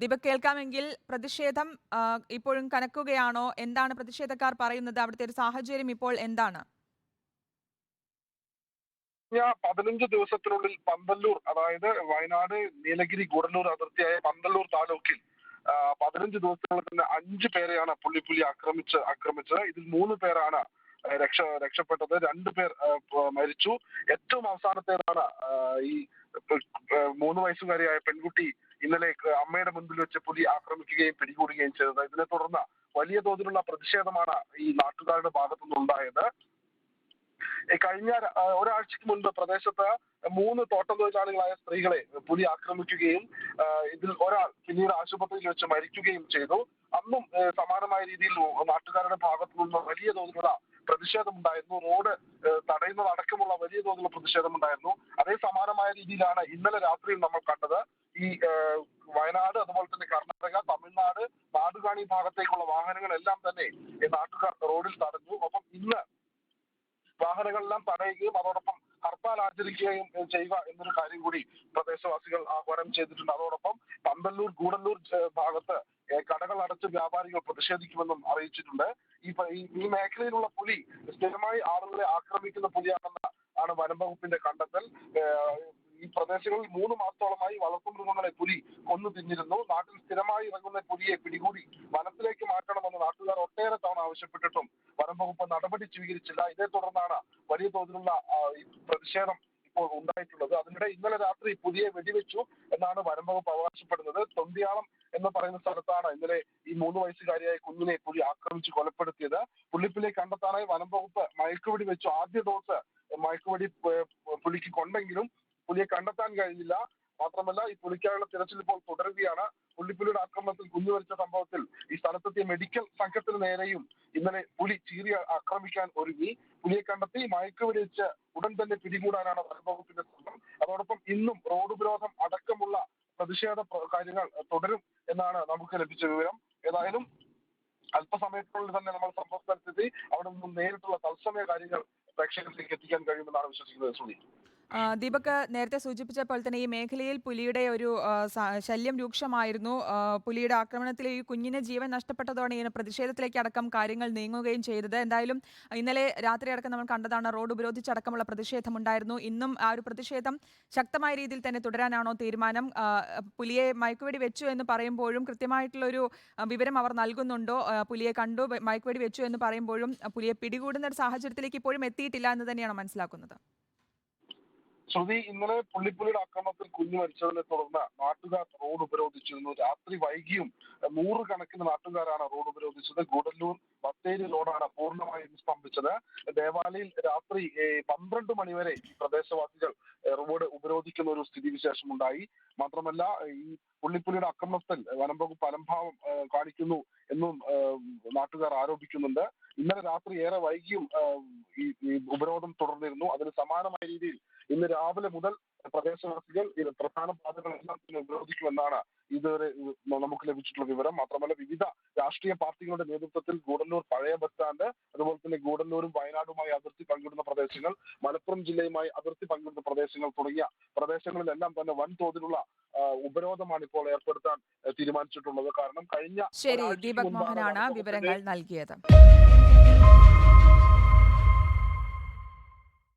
ദീപക് കേൾക്കാമെങ്കിൽ പ്രതിഷേധം ഇപ്പോഴും കനക്കുകയാണോ? എന്താണ് പ്രതിഷേധക്കാർ പറയുന്നത്? അവിടുത്തെ ഒരു സാഹചര്യം ഇപ്പോൾ എന്താണ്? പതിനഞ്ച് ദിവസത്തിനുള്ളിൽ പന്തല്ലൂർ അതായത് വയനാട് നീലഗിരി ഗുഡല്ലൂർ അതിർത്തിയായ പന്തല്ലൂർ താലൂക്കിൽ പതിനഞ്ച് ദിവസത്തിനുള്ളിൽ അഞ്ച് പേരെയാണ് പുള്ളിപ്പുലി ആക്രമിച്ച് ആക്രമിച്ചത്. ഇതിൽ മൂന്ന് പേരാണ് രക്ഷ രക്ഷപ്പെട്ടത്. രണ്ടു പേർ മരിച്ചു. ഏറ്റവും അവസാനത്തേതാണ് ഈ മൂന്ന് വയസ്സുകാരിയായ പെൺകുട്ടി ഇന്നലെ അമ്മയുടെ മുൻപിൽ വെച്ച് പുലി ആക്രമിക്കുകയും പിടികൂടുകയും ചെയ്തത്. ഇതിനെ തുടർന്ന് വലിയ തോതിലുള്ള പ്രതിഷേധമാണ് ഈ നാട്ടുകാരുടെ ഭാഗത്തുനിന്ന് ഉണ്ടായത്. കഴിഞ്ഞ ഒരാഴ്ചക്ക് മുൻപ് പ്രദേശത്ത് മൂന്ന് തോട്ടം തൊഴിലാളികളായ സ്ത്രീകളെ പുലി ആക്രമിക്കുകയും ഇതിൽ ഒരാൾ പിന്നീട് ആശുപത്രിയിൽ വെച്ച് മരിക്കുകയും ചെയ്തു. അന്നും സമാനമായ രീതിയിൽ നാട്ടുകാരുടെ ഭാഗത്തു നിന്ന് വലിയ തോതിലുള്ള പ്രതിഷേധമുണ്ടായിരുന്നു റോഡ് ഏ, തടയുന്നതടക്കമുള്ള വലിയ തോതിലുള്ള പ്രതിഷേധമുണ്ടായിരുന്നു അതേ സമാനമായ രീതിയിലാണ് ഇന്നലെ രാത്രിയിൽ നമ്മൾ കണ്ടത്. ഈ വയനാട് അതുപോലെ തന്നെ കർണാടക തമിഴ്നാട് നാടുകാണി ഭാഗത്തേക്കുള്ള വാഹനങ്ങളെല്ലാം തന്നെ നാട്ടുകാർ റോഡിൽ തടഞ്ഞു. ഒപ്പം ഇന്ന് വാഹനങ്ങളെല്ലാം തടയുകയും അതോടൊപ്പം ഹർത്താൽ ആചരിക്കുകയും ചെയ്യുക എന്നൊരു കാര്യം കൂടി പ്രദേശവാസികൾ ആഹ്വാനം ചെയ്തിട്ടുണ്ട്. അതോടൊപ്പം പന്തല്ലൂർ ഗൂഡല്ലൂർ ഭാഗത്ത് കടകൾ അടച്ച് വ്യാപാരികൾ പ്രതിഷേധിക്കുമെന്നും അറിയിച്ചിട്ടുണ്ട്. ഈ ഈ- മേഖലയിലുള്ള പുലി സ്ഥിരമായി ആളുകളെ ആക്രമിക്കുന്ന പുലിയാണെന്ന ആണ് വനം വകുപ്പിന്റെ കണ്ടെത്തൽ ഈ പ്രദേശങ്ങളിൽ മൂന്ന് മാസത്തോളമായി വളർത്തുമൃഗങ്ങളെ പുലി കൊന്നു തിന്നിരുന്നു. നാട്ടിൽ സ്ഥിരമായി ഇറങ്ങുന്ന പുലിയെ പിടികൂടി വനത്തിലേക്ക് മാറ്റണമെന്ന് നാട്ടുകാർ ഒട്ടേറെ തവണ ആവശ്യപ്പെട്ടിട്ടും വനം വകുപ്പ് നടപടി സ്വീകരിച്ചില്ല. ഇതേ തുടർന്നാണ് വലിയ തോതിലുള്ള പ്രതിഷേധം ഇപ്പോൾ ഉണ്ടായിട്ടുള്ളത്. അതിനിടെ ഇന്നലെ രാത്രി പുലിയെ വെടിവെച്ചു എന്നാണ് വനം വകുപ്പ് അവകാശപ്പെടുന്നത്. തൊണ്ടിയാളം എന്ന് പറയുന്ന സ്ഥലത്താണ് ഇന്നലെ ഈ മൂന്ന് വയസ്സുകാരിയായ കുഞ്ഞിനെ പുലി ആക്രമിച്ച് കൊലപ്പെടുത്തിയത്. പുള്ളിപ്പിലെ കണ്ടെത്താനായി വനം വകുപ്പ് മയക്കുവെടി വെച്ചു. ആദ്യ ഡോസ് മയക്കുവെടി പുലിക്ക് കൊണ്ടെങ്കിലും പുലിയെ കണ്ടെത്താൻ കഴിഞ്ഞില്ല. മാത്രമല്ല ഈ പുലിക്കായുള്ള തിരച്ചിൽ ഇപ്പോൾ തുടരുകയാണ്. പുള്ളിപ്പുലിയുടെ ആക്രമണത്തിൽ കുഞ്ഞു മരിച്ച സംഭവത്തിൽ ഈ സ്ഥലത്തെത്തിയ മെഡിക്കൽ സംഘത്തിന് നേരെയും ഇന്നലെ പുലി ചീറി ആക്രമിക്കാൻ ഒരുങ്ങി. പുലിയെ കണ്ടെത്തി മയക്കു വെച്ച് ഉടൻ തന്നെ പിടികൂടാനാണ് വനംവകുപ്പിന്റെ ശ്രമം. അതോടൊപ്പം ഇന്നും റോഡ് ഉപരോധം അടക്കമുള്ള പ്രതിഷേധ കാര്യങ്ങൾ തുടരും എന്നാണ് നമുക്ക് ലഭിച്ച വിവരം. ഏതായാലും അല്പസമയത്തിനുള്ളിൽ തന്നെ നമ്മൾ സംഭവ സ്ഥലത്തെത്തി. അവിടെ നിന്നും നേരിട്ടുള്ള തത്സമയ കാര്യങ്ങൾ പ്രേക്ഷകരിലേക്ക് എത്തിക്കാൻ കഴിയുമെന്നാണ് വിശ്വസിക്കുന്നത്. ആ, ദീപക് നേരത്തെ സൂചിപ്പിച്ച പോലെ തന്നെ ഈ മേഖലയിൽ പുലിയുടെ ഒരു ശല്യം രൂക്ഷമായിരുന്നു. പുലിയുടെ ആക്രമണത്തിൽ ഈ കുഞ്ഞിന് ജീവൻ നഷ്ടപ്പെട്ടതോടെ ഇതിന് പ്രതിഷേധത്തിലേക്ക് അടക്കം കാര്യങ്ങൾ നീങ്ങുകയും ചെയ്തത്. എന്തായാലും ഇന്നലെ രാത്രി അടക്കം നമ്മൾ കണ്ടതാണ് റോഡ് ഉപരോധിച്ചടക്കമുള്ള പ്രതിഷേധമുണ്ടായിരുന്നു. ഇന്നും ആ ഒരു പ്രതിഷേധം ശക്തമായ രീതിയിൽ തന്നെ തുടരാനാണോ തീരുമാനം? പുലിയെ മയക്കുവെടി വെച്ചു എന്ന് പറയുമ്പോഴും കൃത്യമായിട്ടുള്ളൊരു വിവരം അവർ നൽകുന്നുണ്ടോ? പുലിയെ കണ്ടു മയക്കുവെടി വെച്ചു എന്ന് പറയുമ്പോഴും പുലിയെ പിടികൂടുന്ന ഒരു സാഹചര്യത്തിലേക്ക് ഇപ്പോഴും എത്തിയിട്ടില്ല എന്ന് തന്നെയാണ് മനസ്സിലാക്കുന്നത്. ശ്രുതി ഇന്നലെ പുള്ളിപ്പുലിയുടെ ആക്രമണത്തിൽ കുഞ്ഞു മരിച്ചതിനെ തുടർന്ന് നാട്ടുകാർ റോഡ് ഉപരോധിച്ചിരുന്നു. രാത്രി വൈകിയും നൂറുകണക്കിന് നാട്ടുകാരാണ് റോഡ് ഉപരോധിച്ചത്. ഗൂഡല്ലൂർ ബത്തേരി റോഡാണ് പൂർണമായും സ്തംഭിച്ചത്. ദേവാലയിൽ രാത്രി പന്ത്രണ്ട് മണിവരെ പ്രദേശവാസികൾ റോഡ് ഉപരോധിക്കുന്ന ഒരു സ്ഥിതിവിശേഷം ഉണ്ടായി മാത്രമല്ല ഈ പുള്ളിപ്പുലിയുടെ ആക്രമണത്തിൽ വനം വകുപ്പ് അലംഭാവം കാണിക്കുന്നു എന്നും നാട്ടുകാർ ആരോപിക്കുന്നുണ്ട്. ഇന്നലെ രാത്രി ഏറെ വൈകിയും ഈ ഉപരോധം തുടർന്നിരുന്നു. അതിന് സമാനമായ രീതിയിൽ ഇന്ന് രാവിലെ മുതൽ പ്രദേശവാസികൾ പ്രധാന പാതകളെല്ലാം തന്നെ ഉപരോധിക്കുമെന്നാണ് ഇതുവരെ നമുക്ക് ലഭിച്ചിട്ടുള്ള വിവരം. മാത്രമല്ല വിവിധ രാഷ്ട്രീയ പാർട്ടികളുടെ നേതൃത്വത്തിൽ ഗൂഡല്ലൂർ പഴയ ബസ് സ്റ്റാൻഡ് അതുപോലെ തന്നെ ഗൂഡല്ലൂരും വയനാടുമായി അതിർത്തി പങ്കിടുന്ന പ്രദേശങ്ങൾ മലപ്പുറം ജില്ലയുമായി അതിർത്തി പങ്കിടുന്ന പ്രദേശങ്ങൾ തുടങ്ങിയ പ്രദേശങ്ങളിലെല്ലാം തന്നെ വൻതോതിലുള്ള ഉപരോധമാണ് ഇപ്പോൾ ഏർപ്പെടുത്താൻ തീരുമാനിച്ചിട്ടുള്ളത്. കാരണം കഴിഞ്ഞ ശരി ദീപക് മോഹനാണ് വിവരങ്ങൾ നൽകിയത്.